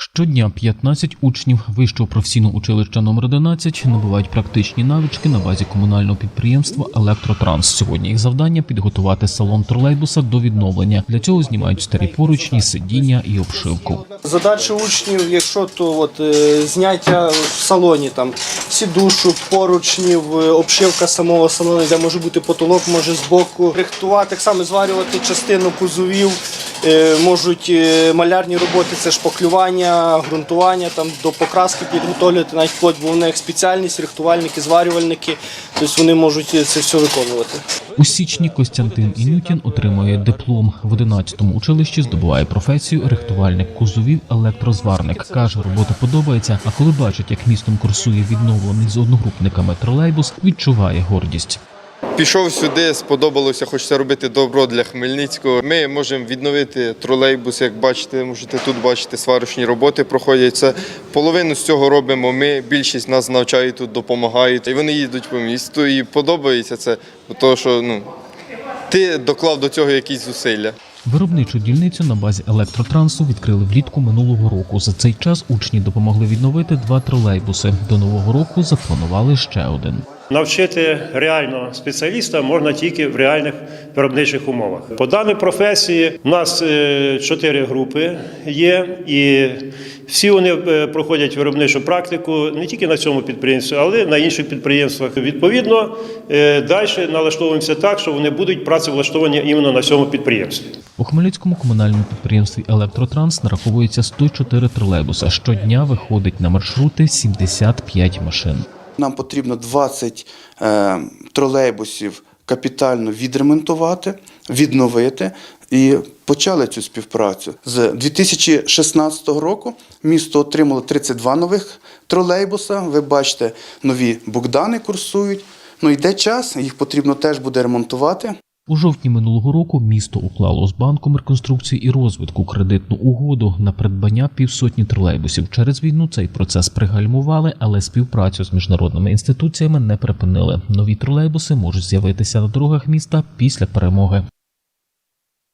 Щодня 15 учнів вищого професійного училища номер 11 набувають практичні навички на базі комунального підприємства Електротранс. Сьогодні їх завдання підготувати салон тролейбуса до відновлення. Для цього знімають старі поручні, сидіння і обшивку. Задача учнів, якщо то от, е, зняття в салоні, там сідушок, поручнів, е, обшивка самого салону, де може бути потолок, може збоку, рихтувати, так само зварювати частину кузовів, можуть е, малярні роботи, це шпаклювання, ґрунтування, там, до покраски підготовлювати, навіть вплоть, бо в них спеціальність, рихтувальники, зварювальники, тобто вони можуть це все виконувати. У січні Костянтин Інютін отримує диплом в 11-му училищі. Здобуває професію рихтувальник кузовів, електрозварник. каже, робота подобається. А коли бачить, як містом курсує відновлений з одногрупниками тролейбус, відчуває гордість. Пішов сюди, сподобалося, хочеться робити добро для Хмельницького. Ми можемо відновити тролейбус, як бачите, можете тут бачити, сварочні роботи проходять. Це половину з цього робимо ми. Більшість нас навчають тут, допомагають. І вони їдуть по місту. І подобається це, тому що ну, ти доклав до цього якісь зусилля. Виробничу дільницю на базі електротрансу відкрили влітку минулого року. За цей час учні допомогли відновити два тролейбуси. До нового року запланували ще один. Навчити реально спеціаліста можна тільки в реальних виробничих умовах. По даній професії у нас е, чотири групи є, і всі вони е, проходять виробничу практику не тільки на цьому підприємстві, але й на інших підприємствах. Відповідно, далі налаштовуємося так, що вони будуть працевлаштовані іменно на цьому підприємстві. У Хмельницькому комунальному підприємстві Електротранс нараховується 104 тролейбуса. Щодня виходить на маршрути 75 машин. Нам потрібно 20 е, тролейбусів капітально відремонтувати, відновити і почали цю співпрацю. З 2016 року місто отримало 32 нових тролейбуса. Ви бачите, нові Богдани курсують. Ну йде час, їх потрібно теж буде ремонтувати. У жовтні минулого року місто уклало з банком реконструкції і розвитку кредитну угоду на придбання півсотні тролейбусів. Через війну цей процес пригальмували, але співпрацю з міжнародними інституціями не припинили. Нові тролейбуси можуть з'явитися на дорогах міста після перемоги.